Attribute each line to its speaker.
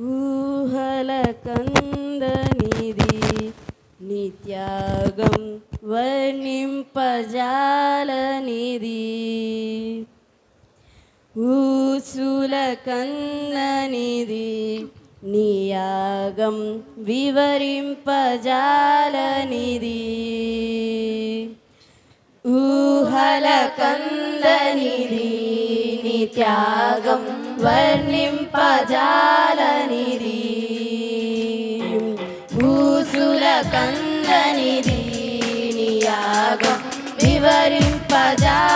Speaker 1: ఊహల కందనిది నిత్యాగం వర్ణింపజాలనిది. ఊసుల కన్ననిది నియాగం వివరింపజాలనిది. ఊహల కందనిది నిత్యాగం వర్ణింపజాలనిది. భూసుల కందనిది. నియాగం వివరింపజా